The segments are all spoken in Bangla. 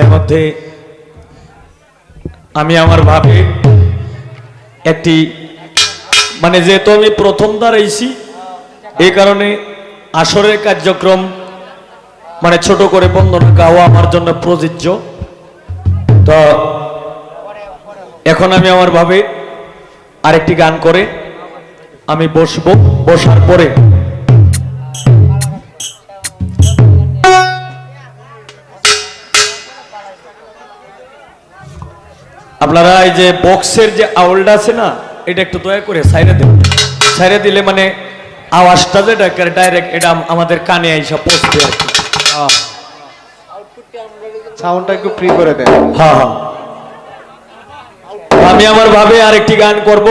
এর মধ্যে আমি আমার ভাবে একটি মানে যেহেতু আমি প্রথম দাঁড়াইছি এই কারণে আসরের কার্যক্রম মানে ছোট করে বন্ধনা গাওয়া আমার জন্য প্রযোজ্য। তো এখন আমি আমার ভাবে আরেকটি গান করে আমি বসবো, বসার পরে আপনারা এই যে বক্সের যে আউলটা আছে না এটা একটু দয়া করে সাইরে দেন। সাইরে দিলে মানে আওয়াজটা যেটা ডাইরেক্ট এটা আমাদের কানে আইসা পৌঁছবে আর কি। সাউন্ডটা একটু ফ্রি করে দেন। হ্যাঁ হ্যাঁ। আমি আমার ভাবে আরেকটি গান করব।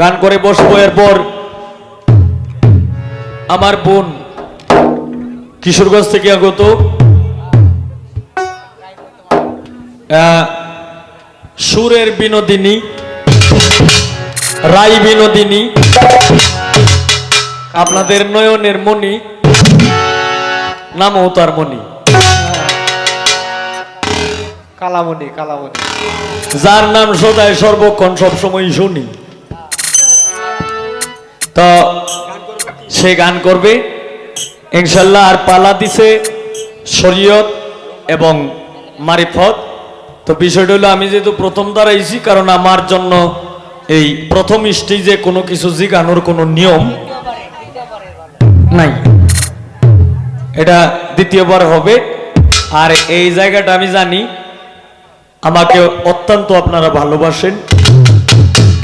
গান করে বসবো এরপর আমার বোন কিশোরগঞ্জ থেকে আগত। আহ, সুরের বিনোদিনী রাই বিনোদিনী আপনাদের নয়নের মণি নামও তার মণি। কালামণি কালামণি। যার নাম সদায় সর্বক্ষণ সবসময় শুনি। তো সে গান করবে। ইনশাল্লাহ আর পালা দিছে শরীয়ত এবং মারিফত। তো বিষয়টা হলো আমি যেহেতু প্রথম দাঁড়াইছি কারণ আমার জন্য এই প্রথম স্টেজে কোনো কিছু জিগানোর কোনো নিয়ম নাই। এটা দ্বিতীয়বার হবে। আর এই জায়গাটা আমি জানি আমাকে অত্যন্ত আপনারা ভালোবাসেন।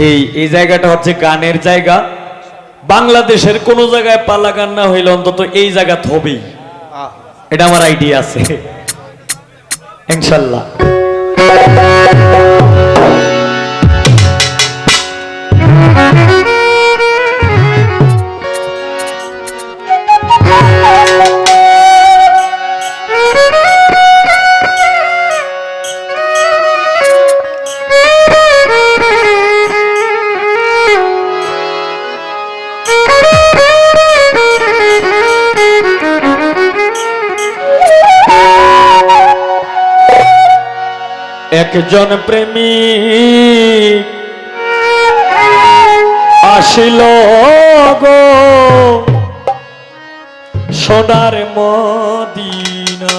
এই এই জায়গাটা হচ্ছে গানের জায়গা। বাংলাদেশের কোন জায়গায় পালা গান না হইলে অন্তত এই জায়গাতে হবেই। এটা আমার আইডিয়া আছে। ইনশাল্লাহ। Thank you. একজন প্রেমী আসিল গো সোনার মদিনা।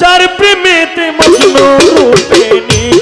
যার প্রেমেতে মজনু নিজেই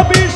Albi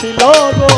ছিল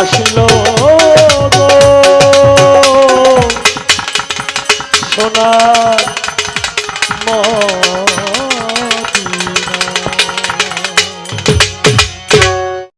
আসিল